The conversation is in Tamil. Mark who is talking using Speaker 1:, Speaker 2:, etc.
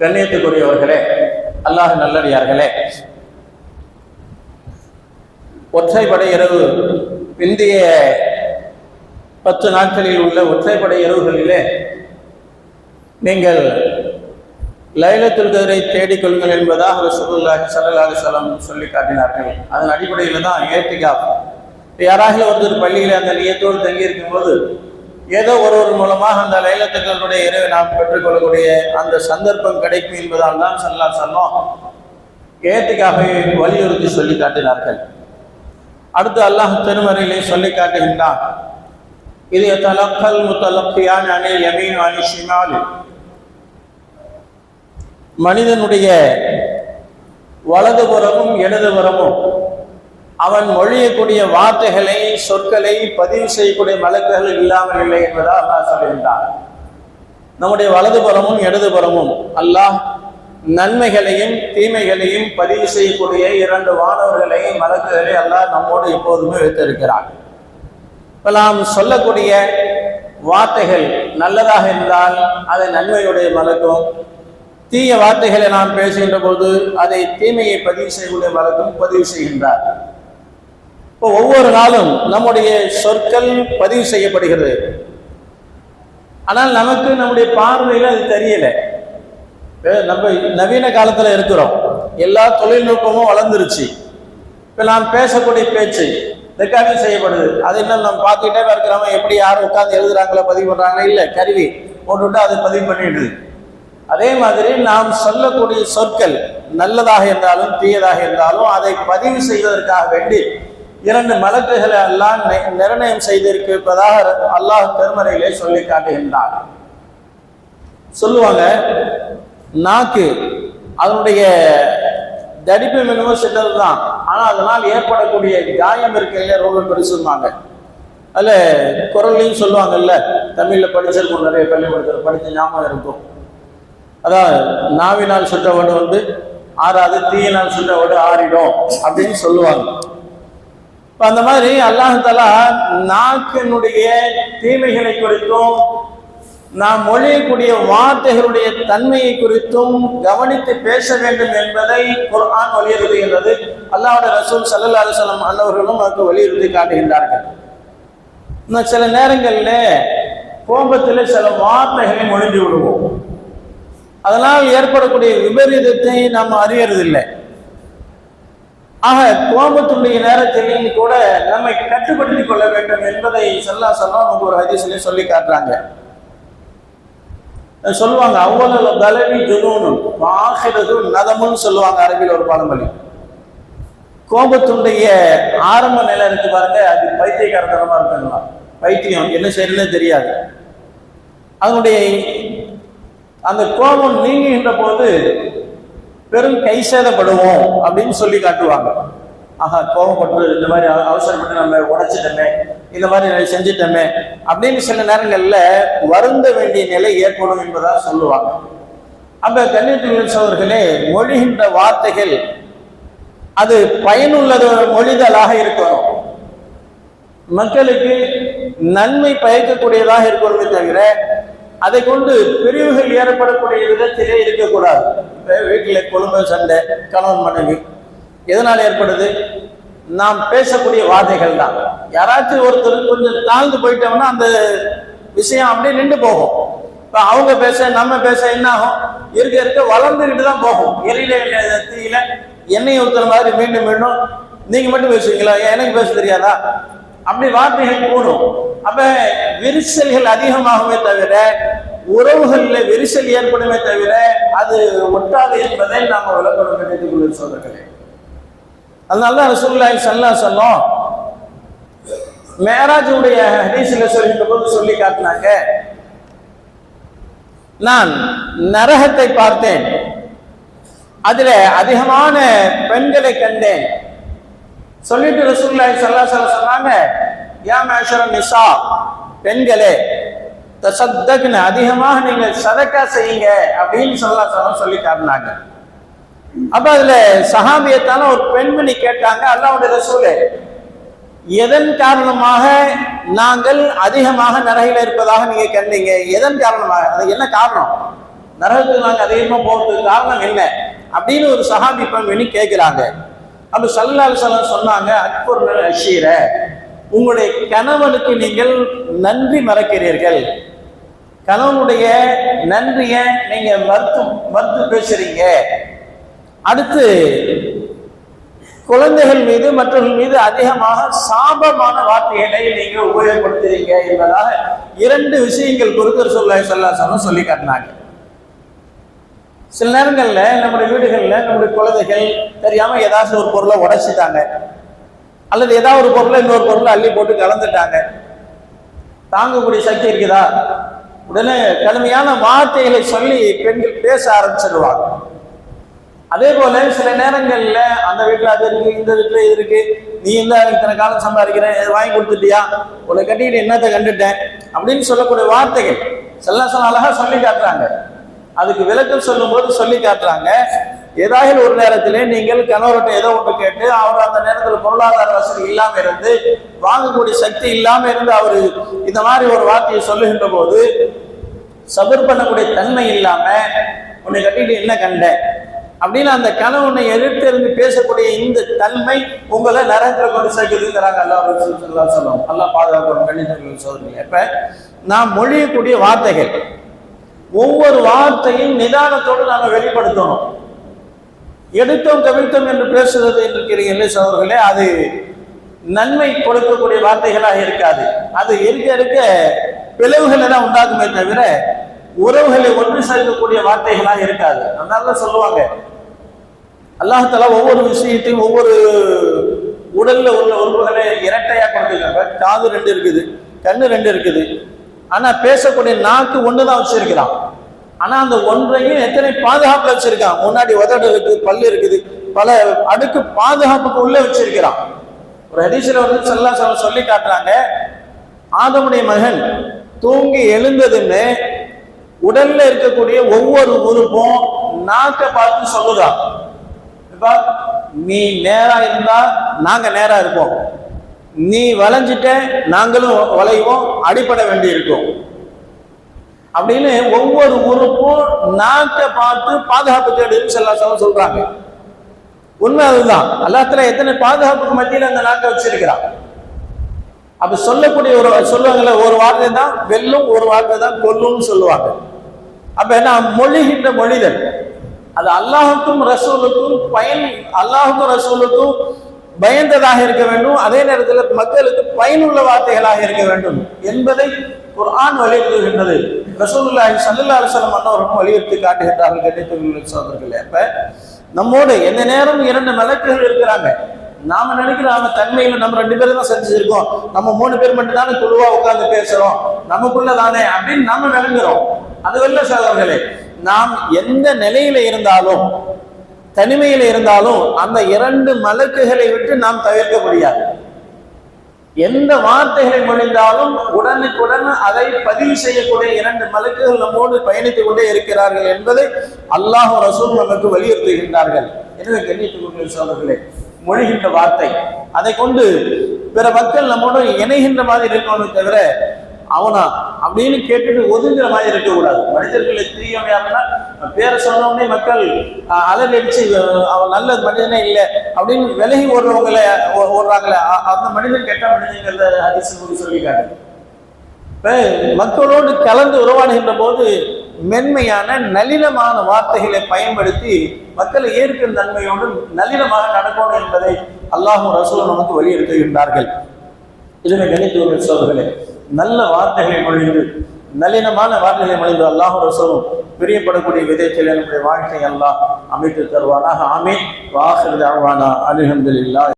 Speaker 1: கண்ணியத்துக்குரியவர்களே அல்லாஹ் நல்லடியார்களே. ஒற்றைப்படை இரவு இந்திய பத்து நாட்களில் உள்ள ஒற்றைப்படை இரவுகளிலே நீங்கள் லைலத்துல் கதிரை தேடிக்கொள்ளுங்கள் என்பதாக ரசூலுல்லாஹி சல்லாஹி சலம் சொல்லி காட்டினார்கள். அதன் அடிப்படையில் தான் ஏத்திகாப் யாராக ஒருத்தர் பள்ளியில் அந்த நியத்தோடு தங்கியிருக்கும் போது ஏதோ ஒருவர் மூலமாக அந்த லைலத்துக்களுடைய இரவை நாம் பெற்றுக்கொள்ளக்கூடிய அந்த சந்தர்ப்பம் கிடைக்கும் என்பதால் தான் சொல்லலாம் சொன்னோம். ஏத்திகாவை வலியுறுத்தி சொல்லி காட்டினார்கள். அடுத்து அல்லாஹ் திருமறையிலே சொல்லி காட்டுகின்றான். இது தலக்கல் முத்தலக்கியான அணில் எமீன் அணி ஷிமால். மனிதனுடைய வலதுபுறமும் இடதுபுறமும் அவன் மொழியக்கூடிய வார்த்தைகளை சொற்களை பதிவு செய்யக்கூடிய மலக்குகள் இல்லாமல் இல்லை என்பதாக அல்லாஹ் சொல்கின்றான். நம்முடைய வலதுபுறமும் இடதுபுறமும் அல்லாஹ் நன்மைகளையும் தீமைகளையும் பதிவு செய்யக்கூடிய இரண்டு வானவர்களை மலக்குகளை அல்லாஹ் நம்மோடு எப்போதுமே வைத்திருக்கிறான். இப்போ நாம் சொல்லக்கூடிய வார்த்தைகள் நல்லதாக இருந்தால் அதை நன்மையுடைய மலக்கும். தீய வார்த்தைகளை நாம் பேசுகின்ற போது அதை தீமையை பதிவு செய்யக்கூடிய மலக்கும் பதிவு செய்கின்றார். இப்போ ஒவ்வொரு நாளும் நம்முடைய சொற்கள் பதிவு செய்யப்படுகிறது. ஆனால் நமக்கு நம்முடைய பார்வையில் அது தெரியலை. நம்ம நவீன காலத்தில் இருக்கிறோம். எல்லா தொழில்நுட்பமும் வளர்ந்துருச்சு. இப்போ நாம் பேசக்கூடிய பேச்சு ரெக்கார்டிங் செய்யப்படுது. அது இன்னும் நம்ம பார்த்துக்கிட்டே இருக்கிறவங்க எப்படி யாரும் உட்காந்து எழுதுறாங்களோ பதிவு பண்ணுறாங்களோ இல்லை கருவி போட்டுவிட்டு அதை பதிவு பண்ணிடுது. அதே மாதிரி நாம் சொல்லக்கூடிய சொற்கள் நல்லதாக இருந்தாலும் தீயதாக இருந்தாலும் அதை பதிவு செய்வதற்காக வேண்டி இரண்டு மலக்குகளை எல்லாம் நிர்ணயம் செய்திருப்பதாக அல்லாஹ் பெருமறையிலே சொல்லி காட்டுகின்றார் சொல்லுவாங்க நாக்கு அதனுடைய தடிப்பு மிகவும் சின்னது தான் ஆனால் அதனால் ஏற்படக்கூடிய காயம் இருக்கு ரொம்ப பெருசுமாங்க அதில் குரல்லையும் சொல்லுவாங்கல்ல தமிழில் படிச்சிருக்கோம் நிறைய பள்ளிக்கூடத்தில் படித்த ஞாபகம் இருக்கும். அதான் நாவினால் சுட்டவடு வந்து ஆறாது தீயினால் சுட்டவடு ஆறிடும் அப்படின்னு சொல்லுவாங்க. இப்போ அந்த மாதிரி அல்லாஹாலா நாக்கினுடைய தீமைகளை குறித்தும் நாம் மொழியக்கூடிய வார்த்தைகளுடைய தன்மையை குறித்தும் கவனித்து பேச வேண்டும் என்பதை குர்ஆன் வலியுறுத்துகின்றது அல்லாவோட ரசூல் சல்லல்லா அலுவலம் அன்னவர்களும் அதுக்கு வலியுறுத்தி காட்டுகின்றார்கள். இன்னும் சில நேரங்களில் கோபத்தில் சில வார்த்தைகளை மொழிந்து விடுவோம். அதனால் ஏற்படக்கூடிய விபரீதத்தை நாம் அறியறதில்லை. ஆக கோபத்துடைய நேரத்தில் கூட நம்மை கட்டுப்படுத்திக் கொள்ள வேண்டும் என்பதை சொல்லா சொல்ல நமக்கு ஒரு ஹதீஸ்லயும் சொல்லி காட்டுறாங்க. சொல்லுவாங்க அவ்வளவு தலைவி ஜுனூனும் ஆகிறது நதமுன்னு சொல்லுவாங்க அரபியில் ஒரு பழமொழி கோபத்துடைய ஆரம்ப நிலை இருக்கு பாருங்க அது பைத்தியக்காரத்தனமா இருக்குங்களா பைத்தியம் என்ன செய்யறதுன்னு தெரியாது. அதனுடைய அந்த கோபம் நீங்குகின்ற போது பெரும் கை சேதப்படுவோம் அப்படின்னு சொல்லி காட்டுவாங்க. ஆஹா கோபப்பட்டு இந்த மாதிரி அவசரப்பட்டு நம்ம உடைச்சிட்டோமே இந்த மாதிரி செஞ்சிட்டோமே அப்படின்னு சில நேரங்களில் வருந்த வேண்டிய நிலை ஏற்படும் என்பதாக சொல்லுவாங்க. அப்ப கண்ணியத்தில் சோதர்களே மொழிகின்ற வார்த்தைகள் அது பயனுள்ளது மொழிதலாக இருக்கணும். மக்களுக்கு நன்மை பயக்கக்கூடியதாக இருக்கணுமே தவிர அதை கொண்டு பிரிவுகள் ஏற்படக்கூடிய விதத்திலே இருக்கக்கூடாது. வீட்டில் குடும்ப சண்டை கணவன் மனைவி எதனால் ஏற்படுது? நாம் பேசக்கூடிய வார்த்தைகள் தான். யாராச்சும் ஒருத்தர் கொஞ்சம் தாழ்ந்து போயிட்டோம்னா அந்த விஷயம் அப்படியே நின்று போகும். இப்போ அவங்க பேச நம்ம பேச என்ன ஆகும் இருக்க இருக்க வளர்ந்துக்கிட்டு தான் போகும். எரியில தீயில எண்ணெய் ஊற்றுற மாதிரி மீண்டும் மீண்டும் நீங்க மட்டும் பேசுவீங்களா? எனக்கு பேச தெரியாதா? அப்படி வார்த்தைகள் கூடும். அப்ப விரிசல்கள் அதிகமாகவே தவிர உறவுகளில் விரிசல் ஏற்படுமே தவிர அது ஒட்டாது என்பதை நாம் விளக்கணும் நினைத்துக்கொள்ள சோதர்களே அதனாலதான் ரசூல்லாய் சல்லா சொன்னோம் மேராஜுடைய ஹதீஸில் சொல்கின்ற போது சொல்லி காட்டினாங்க நான் நரகத்தை பார்த்தேன் அதுல அதிகமான பெண்களை கண்டேன். சொல்லிட்டு ரசூல்லாய் சல்லா சொல்ல சொன்னாங்க யா மேஷர நிசா பெண்களே தசத்தக்னு அதிகமாக நீங்கள் சதக்கா செய்யுங்க அப்படின்னு சொல்லா சொல்ல சொல்லி காட்டினாங்க. அப்ப அதுல சஹாபியத்தான ஒரு பெண்மணி கேட்டாங்க அல்லாவுடைய ரசூலே எதன் காரணமாக நாங்கள் அதிகமாக நரகில இருப்பதாக நீங்க கண்டீங்க? எதன் காரணமாக? அது என்ன காரணம்? நரகத்துக்கு நாங்க அதிகமா போறதுக்கு காரணம் என்ன? அப்படின்னு ஒரு சஹாபி பெண்மணி கேட்கிறாங்க அப்ப சல்லா சலம் சொன்னாங்க அக்பர் அஷீரை உங்களுடைய கணவனுக்கு நீங்கள் நன்றி மறக்கிறீர்கள். கணவனுடைய நன்றிய நீங்க மறுத்து மறுத்து பேசுறீங்க. அடுத்து குழந்தைகள் மீது மற்றவர்கள் மீது அதிகமாக சாபமான வார்த்தைகளை நீங்க உபயோகப்படுத்துறீங்க என்பதாக இரண்டு விஷயங்கள் குருக்கர் சொல்ல சொல்ல சொல்லி காட்டினாங்க. சில நேரங்களில் நம்முடைய வீடுகளில் நம்முடைய குழந்தைகள் தெரியாம ஏதாச்சும் ஒரு பொருளை உடைச்சிட்டாங்க. அல்லது ஏதாவது ஒரு பொருளை இன்னொரு பொருளை அள்ளி போட்டு கலந்துட்டாங்க. தாங்கக்கூடிய சக்தி இருக்குதா? உடனே கடுமையான வார்த்தைகளை சொல்லி பெண்கள் பேச ஆரம்பிச்சிடுவாங்க அதே போல சில நேரங்கள்ல அந்த வீட்டுல அது இருக்கு இந்த வீட்டுல இது இருக்கு நீ இந்த இத்தனை காலம் சம்பாதிக்கிறேன் வாங்கி கொடுத்துட்டியா? உன்னை கட்டிக்கிட்டு என்னத்தை கண்டுட்டேன்? அப்படின்னு சொல்லக்கூடிய வார்த்தைகள். செல்ல சொல்ல அழகா சொல்லி காட்டுறாங்க. அதுக்கு விளக்கம் சொல்லும் போது சொல்லி காட்டுறாங்க. ஏதாவது ஒரு நேரத்திலே நீங்கள் கணவர்கிட்ட ஏதோ ஒன்று கேட்டு அவர் அந்த நேரத்தில் பொருளாதார வசதி இல்லாமல் இருந்து வாங்கக்கூடிய சக்தி இல்லாமல் இருந்து அவர் இந்த மாதிரி ஒரு வார்த்தையை சொல்லுகின்ற போது சபர் பண்ணக்கூடிய தன்மை இல்லாமல் உன்னை கட்டிட்டு என்ன கண்ட? அப்படின்னு அந்த கணவனை எதிர்த்து இருந்து பேசக்கூடிய இந்த தன்மை உங்களை நரகத்தில் கொண்டு சேர்க்குதுங்கிறாங்க அல்லா சொல்லுவோம் நல்லா பாதுகாக்கணும் கண்டிப்பாக சோதனை இப்ப நான் மொழியக்கூடிய வார்த்தைகள் ஒவ்வொரு வார்த்தையும் நிதானத்தோடு நாங்கள் வெளிப்படுத்தணும். எடுத்தோம் கவிழ்த்தோம் என்று பேசுறது இருக்கிறீங்களே சோழர்களே அது நன்மை கொடுக்கக்கூடிய வார்த்தைகளாக இருக்காது. அது இருக்க இருக்க பிளவுகள் தான் உண்டாக்குமே தவிர உறவுகளை ஒன்று சேர்க்கக்கூடிய வார்த்தைகளாக இருக்காது. அதனால சொல்லுவாங்க. அல்லாஹால ஒவ்வொரு விஷயத்தையும் ஒவ்வொரு உடல்ல உள்ள உறுப்புகளை இரட்டையா கொடுத்துருக்காங்க. காது ரெண்டு இருக்குது கண்ணு ரெண்டு இருக்குது. ஆனா பேசக்கூடிய நாக்கு ஒண்ணுதான் வச்சிருக்கிறான். ஆனா அந்த ஒன்றையும் எத்தனை பாதுகாப்புல வச்சிருக்கான்? முன்னாடி உதடு இருக்கு பல்லு இருக்குது பல அடுக்கு பாதுகாப்புக்கு உள்ள வச்சிருக்கிறான். ஒரு ஹதீஸ்ல வந்து செல்லா சொல்ல சொல்லி காட்டுறாங்க ஆதமுடைய மகன் தூங்கி எழுந்ததுன்னு உடல்ல இருக்கக்கூடிய ஒவ்வொரு உறுப்பும் நாக்க பார்த்து சொல்லுதா? இப்போ நீ நேரா இருந்தா நாங்க நேரா இருப்போம். நீ வளைஞ்சிட்ட நாங்களும் வளைவோம் அடிப்பட வேண்டி இருக்கும் அப்படின்னு ஒவ்வொரு உறுப்பும் நாட்டை பார்த்து பாதுகாப்பு தேடுன்னு சொல்ல சொல்றாங்க. உண்மை அதுதான். அல்லாத்துல எத்தனை பாதுகாப்புக்கு மத்தியில் அந்த நாட்டை வச்சிருக்கிறான்? அப்ப சொல்லக்கூடிய ஒரு சொல்லுவாங்கல்ல ஒரு வார்த்தை தான் வெல்லும் ஒரு வார்த்தை தான் கொல்லும்னு சொல்லுவாங்க. அப்ப என்ன? மொழிகின்ற மொழிதல் அது அல்லாஹுக்கும் ரசூலுக்கும் பயன் அல்லாஹுக்கும் ரசூலுக்கும் பயந்ததாக இருக்க வேண்டும். அதே நேரத்தில் மக்களுக்கு பயனுள்ள வார்த்தைகளாக இருக்க வேண்டும் என்பதை குர்ஆன் வலியுறுத்துகின்றது. ரசூலுல்லாஹி ஸல்லல்லாஹு அலைஹி வஸல்லம் அன்னவரும் வலியுறுத்தி காட்டுகின்றார்கள் கண்டித்துள்ள சோதர்களே அப்ப நம்மோடு எந்த நேரம் இரண்டு மலக்குகள் இருக்கிறாங்க. நாம நினைக்கிறோம் நாம தன்மையில நம்ம ரெண்டு பேரும் தான் செஞ்சிருக்கோம். நம்ம மூணு பேர் மட்டும் தானே குழுவா உட்கார்ந்து பேசுறோம். நமக்குள்ள தானே அப்படின்னு நம்ம விளங்குறோம். அது வெள்ள சோதர்களே நாம் எந்த நிலையில இருந்தாலும் தனிமையில இருந்தாலும் அந்த இரண்டு மலக்குகளை விட்டு நாம் தவிர்க்க முடியாது. எந்த வார்த்தைகளை மொழிந்தாலும் உடனுக்குடன் அதை பதிவு செய்யக்கூடிய இரண்டு மலக்குகள் நம்மோடு பயணித்துக் கொண்டே இருக்கிறார்கள் என்பதை அல்லாஹ் ரசூல் நமக்கு வலியுறுத்துகின்றார்கள். எனவே கண்ணியத்துக்குரிய சோழர்களே மொழிகின்ற வார்த்தை. அதை கொண்டு பிற மக்கள் நம்மோடு இணைகின்ற மாதிரி இருக்கணும் தவிர அவனா அப்படின்னு கேட்டுட்டு ஒதுங்குற மாதிரி இருக்கக்கூடாது. மனிதர்களை தீயமையாமல் பேரை சொன்னோடனே மக்கள் அலறி அவன் நல்ல மனிதனே இல்லை அப்படின்னு விலகி ஓடுறவங்களை ஓடுறாங்களே அந்த மனிதன் கெட்ட மனிதங்கிறத ஹரிசு சொல்லிக்காரு காட்டு மக்களோடு கலந்து உறவாடுகின்ற போது மென்மையான நளினமான வார்த்தைகளை பயன்படுத்தி மக்களை ஏற்கும் தன்மையோடு நளினமாக நடக்கணும் என்பதை அல்லாஹும் ரசூல் நமக்கு வலியுறுத்துகின்றார்கள். இதனை கணித்து சோதர்களே நல்ல வார்த்தைகளை பொழிந்து நளினமான வார்த்தைகளை மொழிந்து அல்லாஹும் ரசூலும் பிரியப்படக்கூடிய விதத்தில் என்னுடைய வாழ்க்கை எல்லாம் அமைத்து தருவானாக. ஆமீன். வாஹர் அலிஹம்துல்லா